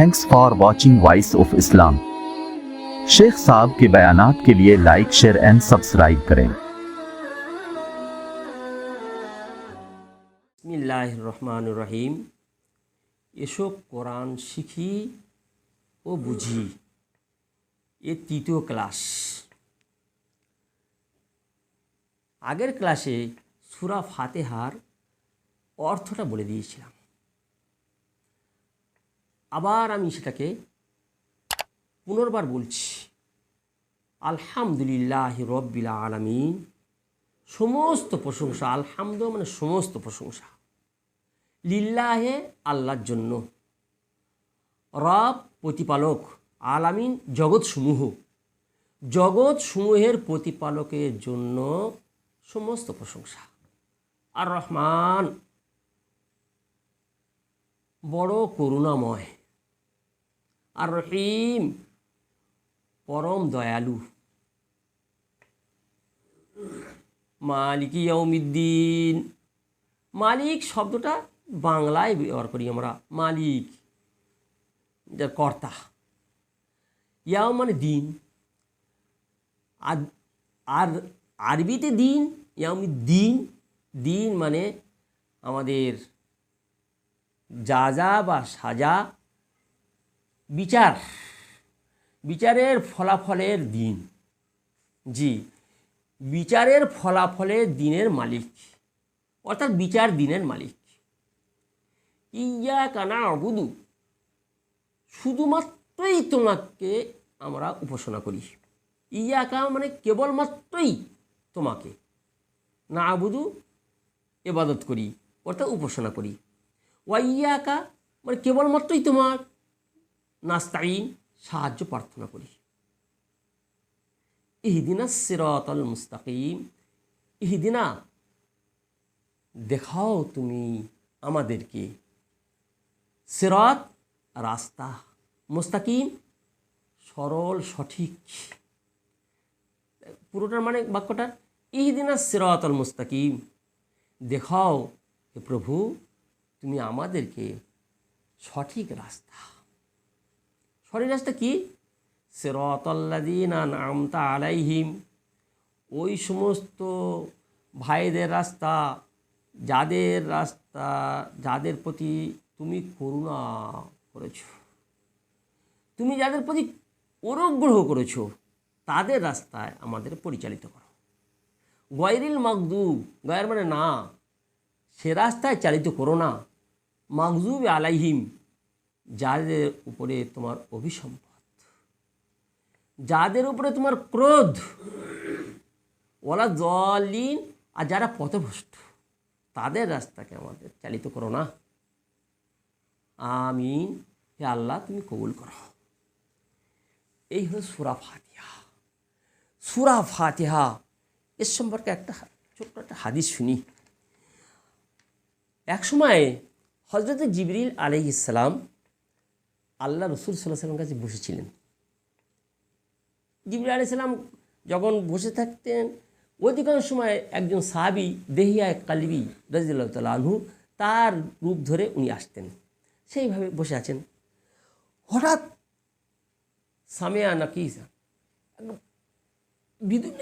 thanks for watching voice of Islam Sheikh साहब के बयानात के लिए लाइक शेयर एंड सब्सक्राइब करें বিসমিল্লাহ রহমান রহিম এসো কোরআন শিখি ও বুঝি এ তৃতীয় ক্লাস আগের ক্লাসে সুরা ফাতেহার অর্থটা বলে দিয়েছিলাম আবার আমি সেটাকে পুনর্বার বলছি। আলহামদুলিল্লাহ রব্বিল আলমিন। সমস্ত প্রশংসা আলহামদ মানে সমস্ত প্রশংসা। লিল্লাহে আল্লাহর জন্য। রব, প্রতিপালক, আলামিন, জগৎসমূহ। জগৎসমূহের প্রতিপালকের জন্য সমস্ত প্রশংসা। আর রহমান, বড় করুণাময়। আর রহিম পরম দয়ালু। মালিক ইয়ৌমিদ্দিন মালিক শব্দটা বাংলায় ব্যবহার করি আমরা। মালিক যার কর্তা। ইয়াও মানে দিন। আর আর আরবিতে দিন ইয়ামি দিন দিন মানে আমাদের যা যা বা সাজা বিচার। বিচারের ফলাফলের দিন। জি, বিচারের ফলাফলের দিনের মালিক। অর্থাৎ বিচার দিনের মালিক। ইয়া কানা অবুদু শুধুমাত্রই তোমাকে আমরা উপাসনা করি। ইয়াকা মানে কেবলমাত্রই তোমাকে। না আবুদু এবাদত করি, অর্থাৎ উপাসনা করি। ওয়াইয়াকা মানে কেবলমাত্রই তোমার। নাস্তাইন সাহায্য প্রার্থনা করি। ইহদিনা সিরাতাল মুস্তাকিম। ইহদিনা, দেখাও তুমি আমাদেরকে। সিরাত, রাস্তা, মুস্তাকিম, সরল, সঠিক। পুরোটার মানে বাক্যটা, ইহদিনা সিরাতাল মুস্তাকিম। দেখাও হে প্রভু, তুমি আমাদেরকে সঠিক রাস্তা। সঠিক রাস্তা কি? সেরতল্লাদিন নামতা আলাইহিম। ওই সমস্ত ভাইদের রাস্তা, যাদের রাস্তা, যাদের প্রতি তুমি করুণা করেছ, তুমি যাদের প্রতি অনুগ্রহ করেছ, তাদের রাস্তায় আমাদের পরিচালিত করো। গয়রিল মাকদুব গয়ের মানে না, সে রাস্তায় চালিত করো না। মাকজুব আলাইহিম যাদের উপরে তোমার অভিসম্পদ যাদের উপরে তোমার ক্রোধ ওলা জলিন আর যারা পথভ্রষ্ট, তাদের রাস্তাকে আমাদের চালিত করো না। আমিন। হে আল্লাহ, তুমি কবুল করো। এই হলো সুরা ফাতিহা। সুরা ফাতিহা, এর সম্পর্কে একটা ছোট্ট একটা হাদিস শুনি। এক সময় হজরত জিবরিল আলহ ইসলাম আল্লাহ রসুল সাল্লাহ কাছে বসেছিলেন। জিবরিল আলি সাল্লাম যখন বসে থাকতেন, অধিকাংশ সময় একজন সাহাবি দেহিয়া কালিবি রাজিল্লাহ তাল্লাহ আনহু তার রূপ ধরে উনি আসতেন। সেইভাবে বসে আছেন। হঠাৎ সামিয়া নাকি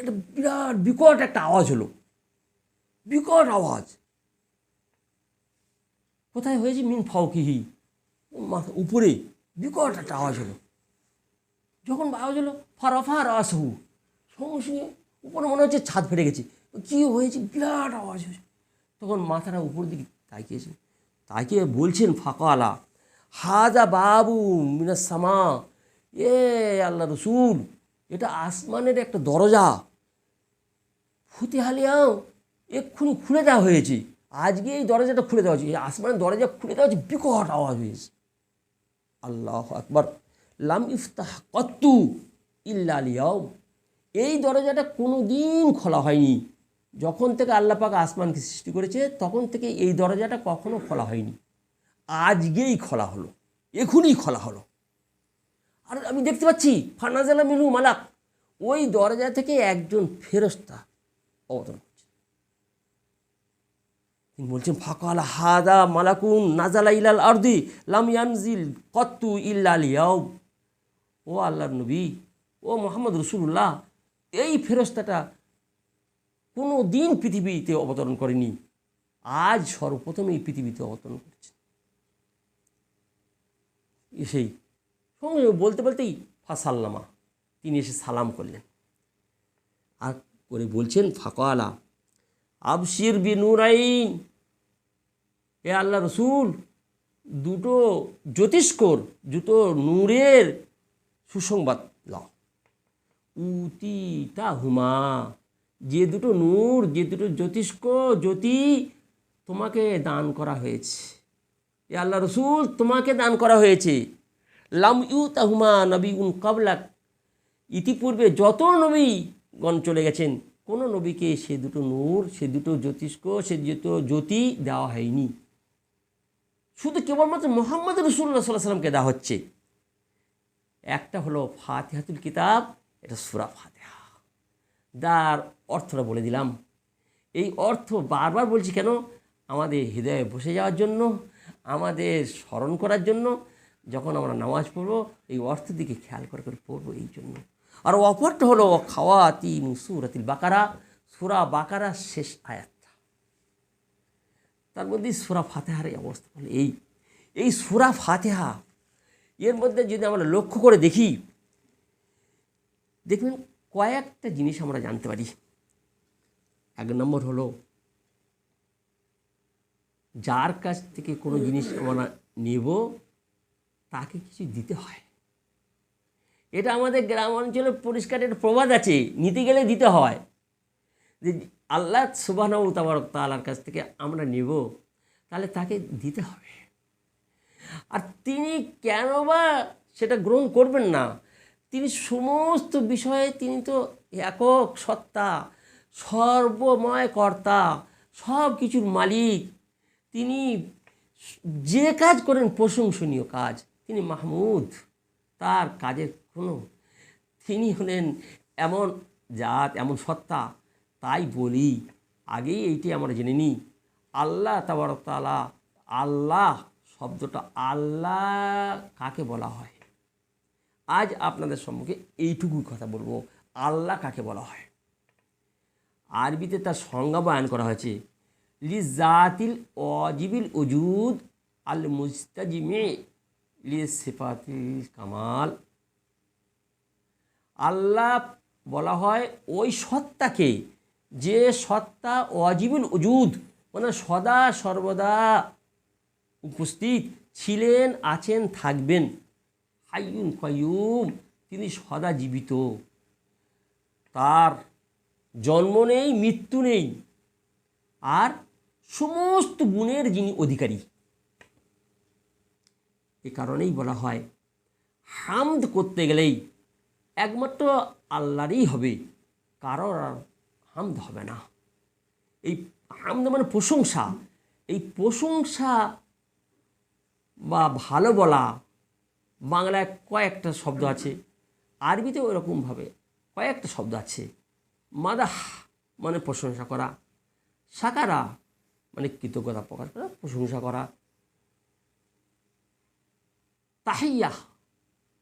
একটা বিরাট বিকট একটা আওয়াজ হলো। বিকট আওয়াজ। কোথায় হয়েছে? মিন ফাউকিহি মাথা উপরে। বিকট একটা আওয়াজ হলো। যখন আওয়াজ হলো, ফারাফার আসহু। সঙ্গে সঙ্গে উপরে মনে হচ্ছে ছাদ ফেটে গেছে। কী হয়েছে? বিরাট আওয়াজ হয়েছে। তখন মাথাটা উপর দিকে তাকিয়েছে। তাকিয়ে বলছেন ফাঁকালা হাজা বাবু মিনাস সামা, এ আল্লাহ রসুল, এটা আসমানের একটা দরজা। ফুতে হালিয়াও এক্ষুনি খুলে দেওয়া হয়েছে। আজকে এই দরজাটা খুলে দেওয়া হয়েছে। এই আসমানের দরজা খুলে দেওয়া হয়েছে। বিকট আওয়াজ হয়েছে। আল্লাহ আকবর। লাম ইফতাহ কত্তু ইল্লা আলিয়াও এই দরজাটা কোনো দিন খোলা হয়নি। যখন থেকে আল্লাহ পাক আসমানকে সৃষ্টি করেছে, তখন থেকে এই দরজাটা কখনো খোলা হয়নি। আজকেই খোলা হলো। এখনই খোলা হলো। আর আমি দেখতে পাচ্ছি, ফানাজালা মিনু মালাক। ওই দরজা থেকে একজন ফেরস্তা অবতরণ তিনি বলছেন, ফাকাল হাদা মালাকুন নাজালা ইলাল আরদি লাম ইয়ানজিল কত্তু ইল্লাল ইয়াউব ও আল্লাহর নবী, ও মোহাম্মদ রসুল্লাহ এই ফেরস্তাটা কোনো দিন পৃথিবীতে অবতরণ করেনি। আজ সর্বপ্রথম এই পৃথিবীতে অবতরণ করেছে। এসেই সঙ্গে বলতে বলতেই ফাসাল্লামা, তিনি এসে সালাম করলেন। আর করে বলছেন, ফাঁকালা আবশির বি নুরাইন এ আল্লাহ রসুল, দুটো জ্যোতিষ্কর, দুটো নূরের সুসংবাদ লাও উতিটা হুমা যে দুটো নূর, যে দুটো জ্যোতিষ্ক, জ্যোতি তোমাকে দান করা হয়েছে। এ আল্লাহ রসুল, তোমাকে দান করা হয়েছে। লাম ইউ তাহুমা নবী উন কাবলাক। ইতিপূর্বে যত নবীগণ চলে গেছেন নবীকে সে দুটো নূর, সে দুটো জ্যোতিষ্ক, সে দুটো জ্যোতি দেওয়া হয়নি। শুধু কেবলমাত্র মোহাম্মদ রসুল্লাহ সাল্লাহ সাল্লামকে দেওয়া হচ্ছে। একটা হলো ফাতেহাতুল কিতাব, এটা সুরা ফাতেহা। যার অর্থটা বলে দিলাম। এই অর্থ বারবার বলছি কেন? আমাদের হৃদয়ে বসে যাওয়ার জন্য, আমাদের স্মরণ করার জন্য, যখন আমরা নামাজ পড়ব, এই অর্থ দিকে খেয়াল করে করে পড়ব এই জন্য। আর অপরটা হলো খাওয়াতি সুরাতিল বাকারা সুরা বাকারা শেষ আয়াতটা। তার মধ্যে সুরা ফাতেহার এই অবস্থা। হলো এই এই সুরা ফাতেহা, এর মধ্যে যদি আমরা লক্ষ্য করে দেখি, দেখবেন কয়েকটা জিনিস আমরা জানতে পারি। এক নম্বর হলো, যার কাছ থেকে কোনো জিনিস আমরা নেব, তাকে কিছু দিতে হয়। এটা আমাদের গ্রাম অঞ্চলে পরিষ্কার একটা প্রবাদ আছে, নিতে গেলে দিতে হয়। যে আল্লাহ সুবাহ তাবারক তালার কাছ থেকে আমরা নেব, তাহলে তাকে দিতে হবে। আর তিনি কেন বা সেটা গ্রহণ করবেন না? তিনি সমস্ত বিষয়ে তিনি তো একক সত্তা, সর্বময় কর্তা, সব কিছুর মালিক। তিনি যে কাজ করেন প্রশংসনীয় কাজ, তিনি মাহমুদ, তার কাজের কোনো। তিনি হলেন এমন জাত, এমন সত্তা তাই বলি, আগেই এইটি আমরা জেনে নিই। আল্লাহ তাবারতালা আল্লাহ শব্দটা আল্লাহ কাকে বলা হয়? আজ আপনাদের সম্মুখে এইটুকুই কথা বলব, আল্লাহ কাকে বলা হয়? আরবিতে তার সংজ্ঞা বয়ান করা হয়েছে লি জাতিল অজিবিল উজুদ আল মুস্তাজিমে লি সিফাতিল কামাল। আল্লাহ বলা হয় ওই সত্তাকে যে সত্তা অজিবুল উজুদ মানে সদা সর্বদা উপস্থিত, ছিলেন, আছেন, থাকবেন। হাইয়ুন কয়ুম তিনি সদা জীবিত। তার জন্ম নেই, মৃত্যু নেই। আর সমস্ত গুণের যিনি অধিকারী। এ কারণেই বলা হয়, হামদ করতে গেলেই একমাত্র আল্লাহরই হবে। কারোর হামদ হবে না। এই হামদ মানে প্রশংসা। এই প্রশংসা বা ভালো বলা, বাংলায় কয়েকটা শব্দ আছে আরবিতে ওরকমভাবে কয়েকটা শব্দ আছে। মাদাহ মানে প্রশংসা করা, সাকারা মানে কৃতজ্ঞতা প্রকাশ করা, প্রশংসা করা, তাহিয়া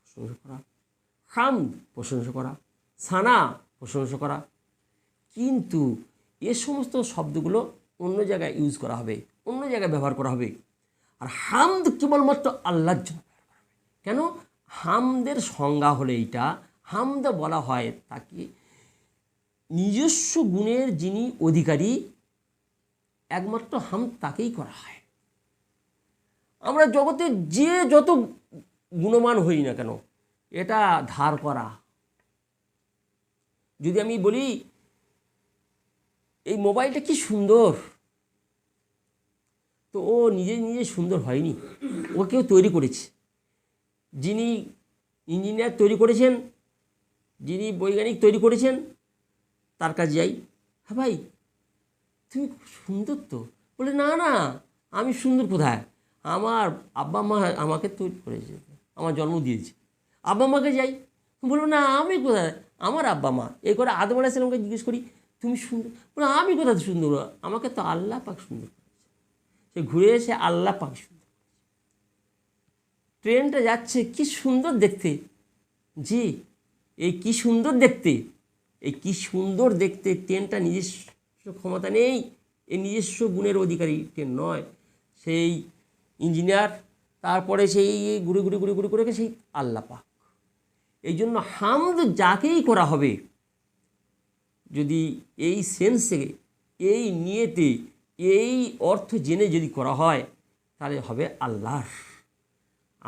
প্রশংসা করা, হামদ প্রশংসা করা, সানা প্রশংসা করা কিন্তু এ সমস্ত শব্দগুলো অন্য জায়গায় ইউজ করা হবে, অন্য জায়গায় ব্যবহার করা হবে। আর হামদ কেবলমাত্র আল্লাহর জন্য কেন? হামদের সংজ্ঞা হলে এইটা, হামদ বলা হয় তাকে নিজস্ব গুণের যিনি অধিকারী, একমাত্র হাম তাকেই করা হয়। আমরা জগতে যে যত গুণমান হই না কেন, এটা ধার করা। যদি আমি বলি এই মোবাইলটা কি সুন্দর। তো ও নিজে নিজে সুন্দর হয়নি। ও কেউ তৈরি করেছে। যিনি ইঞ্জিনিয়ার তৈরি করেছেন, যিনি বৈজ্ঞানিক তৈরি করেছেন, তার কাছে যাই। হ্যাঁ ভাই, তুমি খুব সুন্দর তো। বলে, না না, আমি সুন্দর কোথায়? আমার আব্বা মা আমাকে তৈরি করেছে, আমার জন্ম দিয়েছে। আব্বা মাকে যাই। বলব না, আমি কোথায়? আমার আব্বা মা। এই করে আদম আলাইসালামকে জিজ্ঞেস করি তুমি সুন্দর। বলে, আমি কোথায় সুন্দর? আমাকে তো আল্লাহ পাক সুন্দর করেছে। সে ঘুরে এসে আল্লাহ পাক সুন্দর ট্রেনটা যাচ্ছে, কি সুন্দর দেখতে। জি, এই কি সুন্দর দেখতে? এই কি সুন্দর দেখতে, ট্রেনটা নিজস্ব ক্ষমতা নেই। এ নিজস্ব গুণের অধিকারী ট্রেন নয়। সেই ইঞ্জিনিয়ার, তারপরে সেই ঘুরে ঘুরে ঘুরে ঘুরে করে সেই আল্লাহ পাক। এই জন্য হামদ যাকেই করা হবে যদি এই সেন্সে, এই নিয়েতে, এই অর্থ জেনে যদি করা হয়, তাহলে হবে আল্লাহর।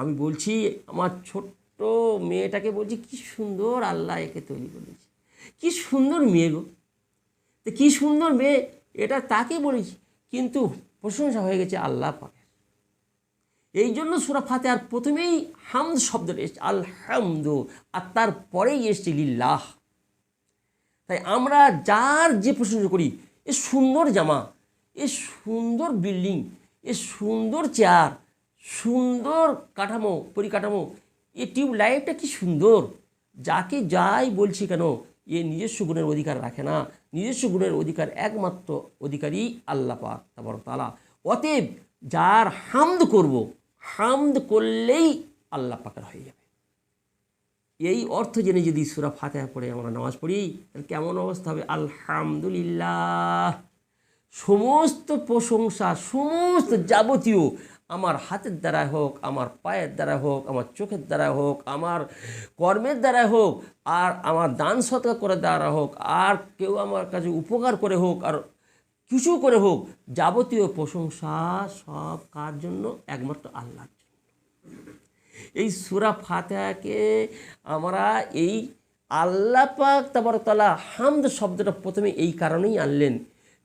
আমি বলছি, আমার ছোট্ট মেয়েটাকে বলছি, কি সুন্দর আল্লাহ একে তৈরি করেছে। কি সুন্দর মেয়ে গো। তো কী সুন্দর মেয়ে, এটা তাকে বলেছি, কিন্তু প্রশংসা হয়ে গেছে আল্লাহ পাকের। এই জন্য সুরা ফাতে আর প্রথমেই হামদ শব্দটা এসছে, আলহামদ, আর তারপরেই এসছে লিল্লাহ। তাই আমরা যার যে প্রশংসা করি, এ সুন্দর জামা, এ সুন্দর বিল্ডিং, এ সুন্দর চেয়ার, সুন্দর কাঠামো, পরিকাঠামো, এ টিউব লাইটটা কি সুন্দর? যাকে যাই বলছি কেন, এ নিজস্ব গুণের অধিকার রাখে না। নিজস্ব গুণের অধিকার একমাত্র অধিকারী আল্লাহ পাক তালা অতএব যার হামদ করব, হামদ করলেই আল্লাহ পাকের হয়ে যাবে। এই অর্থ জেনে যদি সুরা ফাতেহা পড়ে আমরা নামাজ পড়ি, তাহলে কেমন অবস্থা হবে? আলহামদুলিল্লাহ। সমস্ত প্রশংসা, সমস্ত যাবতীয় আমার হাতের দ্বারা হোক, আমার পায়ের দ্বারা হোক, আমার চোখের দ্বারা হোক, আমার কর্মের দ্বারা হোক, আর আমার দান সৎকার করে দ্বারা হোক, আর কেউ আমার কাছে উপকার করে হোক, আর কিছু করে হোক, যাবতীয় প্রশংসা সব কার জন্য? একমাত্র আল্লাহর এই সুরা ফাতেহাকে আমরা এই আল্লাহ পাক তাবারতলা হামদ শব্দটা প্রথমে এই কারণেই আনলেন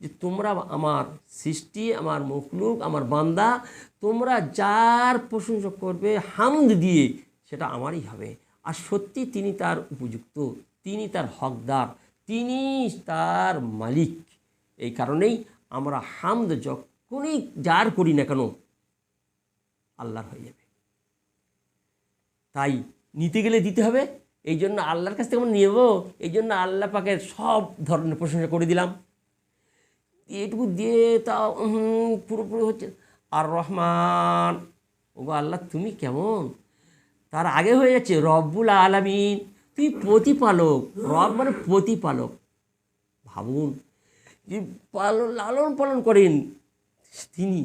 যে তোমরা আমার সৃষ্টি, আমার মখলুক, আমার বান্দা, তোমরা যার প্রশংসা করবে হামদ দিয়ে সেটা আমারই হবে। আর সত্যি তিনি তার উপযুক্ত, তিনি তার হকদার, তিনি তার মালিক। এই কারণেই আমরা হামদ যখনই যার করি না কেন, আল্লাহর হয়ে যাবে। তাই নিতে গেলে দিতে হবে। এই জন্য আল্লাহর কাছ থেকে আমরা নেব। এই জন্য আল্লাহ পাকের সব ধরনের প্রশংসা করে দিলাম। এটুকু দিয়ে তা পুরোপুরি হচ্ছে। আর রহমান, ওগো আল্লাহ, তুমি কেমন? তার আগে হয়ে যাচ্ছে রব্বুল আলামিন। তুই প্রতিপালক, রব মানে প্রতিপালক। ভাবুন, যে পালন, লালন পালন করেন তিনি।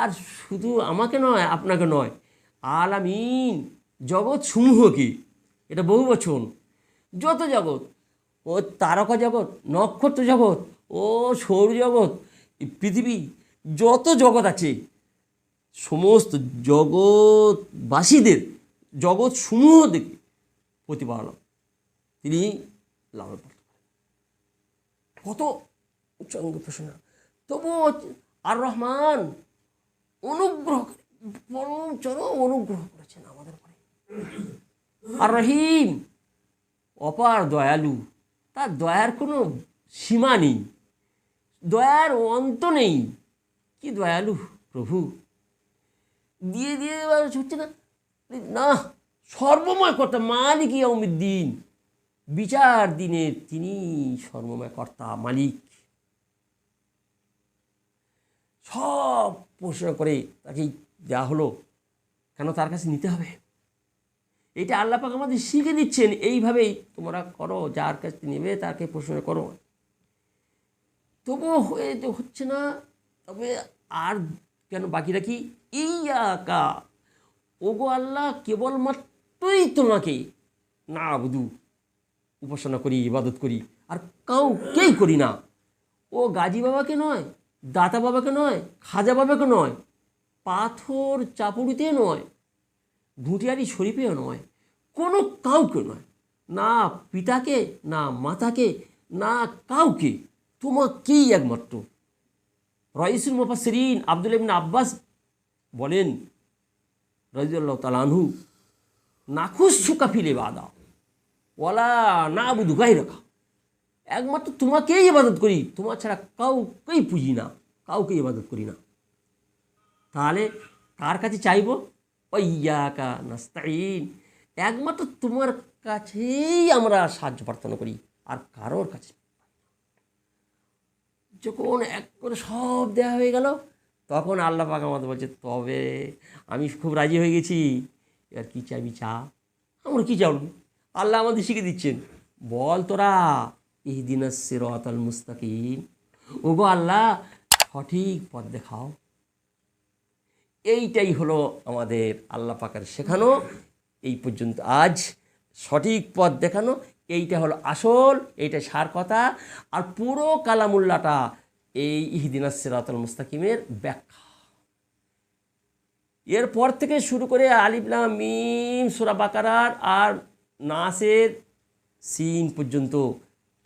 আর শুধু আমাকে নয়, আপনাকে নয়, আলামিন। জগৎ সমূহ কি? এটা বহু বচন। যত জগৎ, ও তারকা জগৎ, নক্ষত্র জগৎ, ও সৌরজগৎ পৃথিবী, যত জগৎ আছে, সমস্ত জগৎবাসীদের, জগৎ সমূহ দেখে প্রতিপালক তিনি লালন। কত উচ্চাঙ্গ প্রশ্ন তবুও আর রহমান অনুগ্রহ পরম চরম অনুগ্রহ করেছেন আমাদের আর রহিম, অপার দয়ালু। তার দয়ার কোনো সীমা নেই। দয়ার অন্ত নেই। কি দয়ালু প্রভু? দিয়ে দিয়ে হচ্ছে না না, সর্বময় কর্তা মালিক দিন বিচার দিনের তিনি সর্বময় কর্তা, মালিক। সব প্রশ্ন করে তাকে দেওয়া হলো। কেন তার কাছে নিতে হবে? এটা আল্লাহ পাক আমাদের শিখে দিচ্ছেন, এইভাবেই তোমরা করো, যার কাছে নেবে তাকে প্রশ্ন করো। তবুও হয়ে হচ্ছে না, তবে আর কেন বাকি রাখি? ইয়াকা, ওগো আল্লাহ, কেবলমাত্রই তোমাকে না বুধু, উপাসনা করি, ইবাদত করি, আর কাউকেই করি না। ও গাজী বাবাকে নয়, দাতা বাবাকে নয়, খাজা বাবাকে নয়, পাথর চাপুরিতে নয় ভুটিয়ারি শরীফেও নয়, কোনো কাউকে নয়। না পিতাকে, না মাতাকে, না কাউকে, তোমাকেই একমাত্র। রইসুল মুফাসরিন আব্দুল ইবিন আব্বাস বলেন রাজিউল্লাহ তালানহু নাখুস সুকাফিলে বাদা ওলা না বুধু গাই রাখা একমাত্র তোমাকেই ইবাদত করি, তোমার ছাড়া কাউকেই পুজি না, কাউকেই ইবাদত করি না। তাহলে কার কাছে চাইব? ওইয়াকা নাস্তাইন একমাত্র তোমার কাছেই আমরা সাহায্য প্রার্থনা করি, আর কারোর কাছে যখন এক করে সব দেওয়া হয়ে গেল, তখন আল্লাহ পাক আমাদের বলছে, তবে আমি খুব রাজি হয়ে গেছি। এবার কী চাইবি চা আমরা কী চাও আল্লাহ আমাদের শিখে দিচ্ছেন, বল তোরা ইহদিন সিরাত আল মুস্তাকিম। ওগো আল্লাহ, সঠিক পথ দেখাও। এইটাই হলো আমাদের আল্লাহ পাকের শেখানো। এই পর্যন্ত আজ সঠিক পথ দেখানো। এইটা হলো আসল, এইটা সার কথা। আর পুরো কালামুল্লাটা এই ইহদিনাস সিরাতুল মুস্তাকিমের ব্যাখ্যা। এরপর থেকে শুরু করে আলিফলাম মিম, সুরা বাকারার আর নাসের সিন পর্যন্ত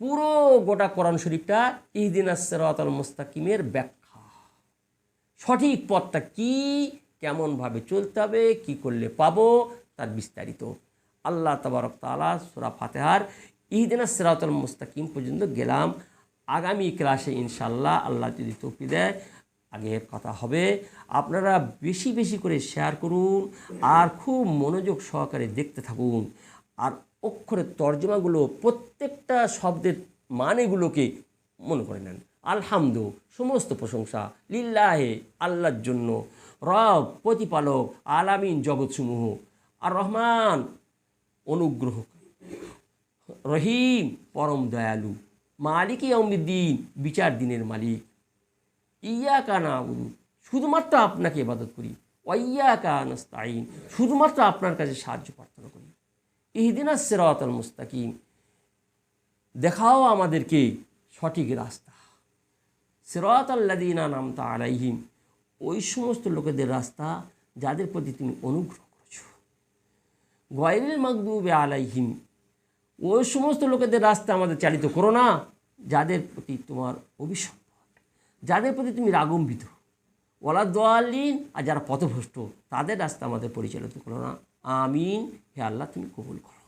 পুরো গোটা কোরআন শরীফটা ইহদিনাস সিরাতুল মুস্তাকিমের ব্যাখ্যা। সঠিক পথটা কি, কেমনভাবে চলতে হবে, কি করলে পাবো, তার বিস্তারিত আল্লাহ তাবারক তাআলা সুরা ফাতেহার ইহদিনা সিরাতুল মুস্তাকিম পর্যন্ত গেলাম। আগামী ক্লাসে ইনশাল্লাহ আল্লাহ যদি তৌফি দেয় আগের কথা হবে। আপনারা বেশি বেশি করে শেয়ার করুন আর খুব মনোযোগ সহকারে দেখতে থাকুন। আর অক্ষরের তর্জমাগুলো প্রত্যেকটা শব্দের মানেগুলোকে মনে করে নেন। আলহামদু, সমস্ত প্রশংসা। লিল্লাহে, আল্লাহর জন্য। রব, প্রতিপালক, আলামিন জগৎসমূহ। আর রহমান অনুগ্রহ রহিম, পরম দয়ালু। মালিক অমিদ্দিন বিচার দিনের মালিক। ইয়া কানা আবুদু শুধুমাত্র আপনাকে ইবাদত করি। ওয়াইয়া কানাস্তাইন শুধুমাত্র আপনার কাছে সাহায্য প্রার্থনা করি। ইহদিনা সিরাতাল মুস্তাকিম। দেখাও আমাদেরকে সঠিক রাস্তা। সিরাত আল্লাদিনা নামতা আলাইহিম, ওই সমস্ত লোকেদের রাস্তা যাদের প্রতি তুমি অনুগ্রহ করেছ। গয়রিল মাকদুবে আলাইহিম, ওই সমস্ত লোকেদের রাস্তা আমাদের চালিত করো না, যাদের প্রতি তোমার অভিসম্পদ যাদের প্রতি তুমি রাগম্বিত ওলা দোয়ালিন আর যারা পথভ্রষ্ট, তাদের রাস্তা আমাদের পরিচালিত করো না। আমিন। হে আল্লাহ, তুমি কবুল করো।